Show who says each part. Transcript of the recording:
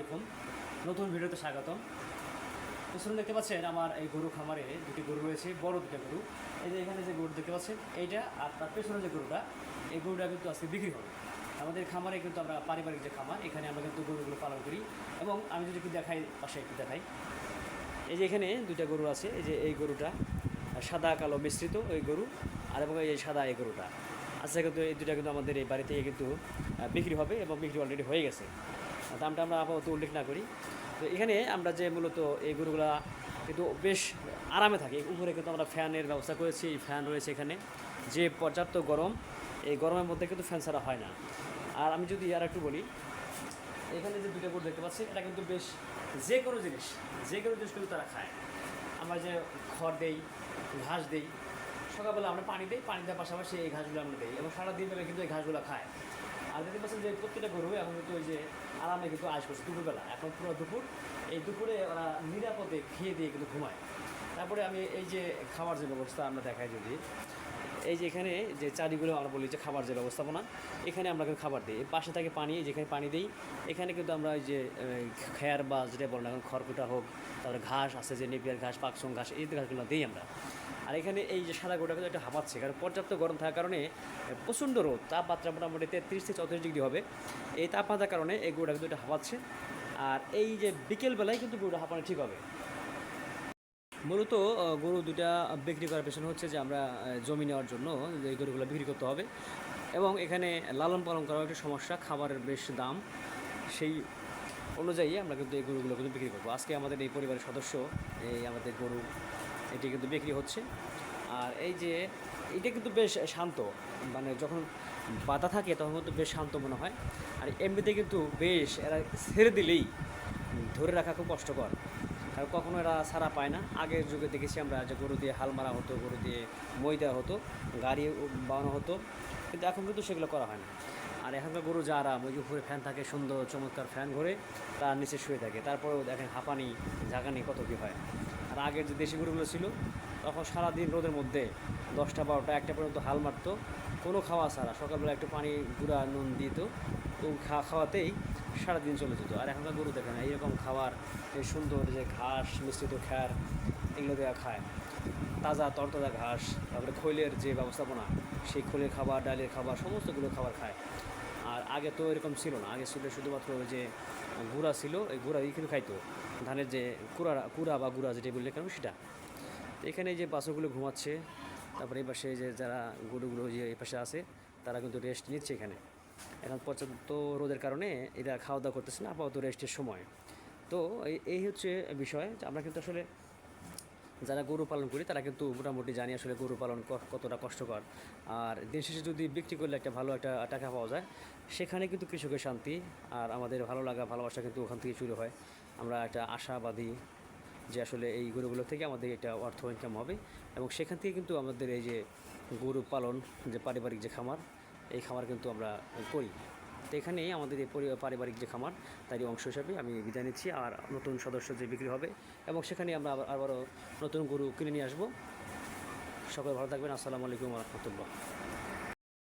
Speaker 1: দেখুন, নতুন ভিডিওতে স্বাগতম। শুনুন, দেখতে পাচ্ছেন আমার এই গরু খামারে দুটি গরু রয়েছে, বড় দুটো গরু। এই যে এখানে যে গরু দেখতে পাচ্ছেন, এইটা আর তার পেছনে যে গরুটা, এই গরুটা কিন্তু আজকে বিক্রি হবে আমাদের খামারে কিন্তু আমরা পারিবারিক যে খামার, এখানে আমরা কিন্তু গরুগুলো পালন করি। এবং আমি যদি একটু দেখাই, পাশে একটু দেখাই। এই যে এখানে দুইটা গরু আছে, এই যে এই গরুটা, সাদা, কালো, মিশ্রিত ওই গরু, আর এবং এই সাদা এই গরুটা। আচ্ছা কিন্তু এই দুটা কিন্তু আমাদের এই বাড়ি থেকে কিন্তু বিক্রি হবে এবং বিক্রি অলরেডি হয়ে গেছে। দামটা আমরা আপাতত উল্লেখ না করি। তো এখানে আমরা যে মূলত এই গরুগুলা কিন্তু বেশ আরামে থাকে। উপরে কিন্তু আমরা ফ্যানের ব্যবস্থা করেছি, ফ্যান রয়েছে এখানে। যে পর্যাপ্ত গরম, এই গরমের মধ্যে কিন্তু ফ্যান ছাড়া হয় না। আর আমি যদি আর একটু বলি, এখানে যে দুটো গরু দেখতে পাচ্ছি, এটা কিন্তু বেশ যে কোনো জিনিস, যে কোনো জিনিস কিন্তু তারা খায়। আমরা যে খড় দেই, ঘাস দেই, সকালবেলা আমরা পানি দিই, পানি দেওয়ার পাশাপাশি এই ঘাসগুলো আমরা দিই এবং সারাদিন ধরে কিন্তু এই ঘাসগুলো খায়। আর দেখতে যে প্রত্যেকটা গরু এখন কিন্তু ওই যে আরামে কিন্তু আশ করছে দুপুরবেলা। এখন পুরো দুপুর, এই দুপুরে ওরা নিরাপদে খেয়ে দিয়ে কিন্তু ঘুমায়। তারপরে আমি এই যে খাওয়ার যে ব্যবস্থা আমরা দেখাই যদি, এই যে এখানে যে চারিগুলো আমরা বলি যে খাবার যে ব্যবস্থাপনা, এখানে আমরা কিন্তু খাবার দিই। পাশে থাকে পানি যেখানে পানি দিই, এখানে কিন্তু আমরা ওই যে খেয়ার বা যেটা বলেন এখন খড়কুটা হোক, তারপরে ঘাস আছে যে নেপিয়ার ঘাস পাকসং ঘাস, এই ঘাসগুলো দিই আমরা। আর এখানে এই যে সাদা গোটা কিন্তু একটা হাঁপাচ্ছে, কারণ পর্যাপ্ত গরম থাকার কারণে প্রচণ্ড রোদ। তাপমাত্রা মোটামুটি তেত্রিশ থেকে চৌত্রিশ ডিগ্রি হবে। এই তাপমাত্রার কারণে এই গরুটা কিন্তু এটা হাঁপাচ্ছে। আর এই যে বিকেলবেলায় কিন্তু গরুটা হাঁপানো ঠিক হবে। মূলত গরু দুটা বিক্রি করার পেছনে হচ্ছে যে আমরা জমি নেওয়ার জন্য যে এই গরুগুলো বিক্রি করতে হবে। এবং এখানে লালন পালন করার একটা সমস্যা, খাবারের বেশ দাম। সেই অনুযায়ী আমরা কিন্তু এই গরুগুলো কিন্তু বিক্রি করব। আজকে আমাদের এই পরিবারের সদস্য, এই আমাদের গরু এটি কিন্তু বিক্রি হচ্ছে। আর এই যে, এটা কিন্তু বেশ শান্ত মানে যখন বাধা থাকে তখন কিন্তু বেশ শান্ত মনে হয়। আর এমনিতে কিন্তু বেশ, এরা ছেড়ে দিলেই ধরে রাখা খুব কষ্টকর। কারণ কখনো এরা ছাড়া পায় না। আগের যুগে দেখেছি আমরা যে গরু দিয়ে হাল মারা হতো, গরু দিয়ে মই দেওয়া হতো, গাড়ি বানানো হতো, কিন্তু এখন কিন্তু সেগুলো করা হয় না। আর এখনকার গরু যা আরাম ওই উপরে ফ্যান থাকে, সুন্দর চমৎকার ফ্যান ঘরে, তার নিচে শুয়ে থাকে। তারপরেও দেখেন হাঁপানি, ঝাঁকানি কত কী হয়। আর আগের যে দেশি গরুগুলো ছিল, তখন সারাদিন রোদের মধ্যে দশটা, বারোটা, একটা পর্যন্ত হাল মারতো। কোনো খাওয়া ছাড়া। সকালবেলা একটু পানি, গুঁড়া, নুন দিত তো খা, খাওয়াতেই সারাদিন চলে যেত। আর এখনকার গরু দেখে না এইরকম খাবার, এই সুন্দর যে ঘাস, মিশ্রিত খ্যার, এগুলো দেওয়া খায়। তাজা, তরতাজা ঘাস, তারপরে খৈলের যে ব্যবস্থাপনা, সেই খৈলের খাবার, ডালের খাবার, সমস্তগুলো খাবার খায়। আর আগে তো এরকম ছিল না। আগে ছিল শুধুমাত্র ওই যে গুঁড়া ছিল এই গুঁড়াই কিন্তু খাইতো। ধানের যে কুড়া কুড়া বা গুঁড়া যেটা বললে কেন সেটা। এখানে যে বাছুরগুলো ঘুমাচ্ছে, তারপরে এই পাশে যে যারা গরুগুলো যে এই পাশে আছে, তারা কিন্তু রেস্ট নিচ্ছে এখানে। এখন পর্যাপ্ত রোদের কারণে এরা খাওয়া দাওয়া করতেছে না, আপাতত রেস্টের সময়। তো এই হচ্ছে বিষয়। যে আমরা কিন্তু আসলে যারা গরু পালন করি, তারা কিন্তু মোটামুটি জানি আসলে গরু পালন কতটা কষ্টকর। আর দিন শেষে যদি বিক্রি করলে একটা ভালো একটা টাকা পাওয়া যায়, সেখানে কিন্তু কৃষকের শান্তি আর আমাদের ভালো লাগা, ভালোবাসা কিন্তু ওখান থেকে শুরু হয়। আমরা একটা আশাবাদী যে আসলে এই গরুগুলো থেকে আমাদের একটা অর্থ ইনকাম হবে এবং সেখান থেকে কিন্তু আমাদের এই যে গরু পালন, যে পারিবারিক যে খামার, এই খামার কিন্তু আমরা করি। তো এখানেই আমাদের এই পারিবারিক যে খামার, তারই অংশ হিসাবে আমি বিদায় নিচ্ছি। আর নতুন সদস্য যে বিক্রি হবে, এবং সেখানে আমরা আবার, আবারও নতুন গরু কিনে নিয়ে আসব। সকলে ভালো থাকবেন। আসসালামু আলাইকুম রহমতুল্লাহ।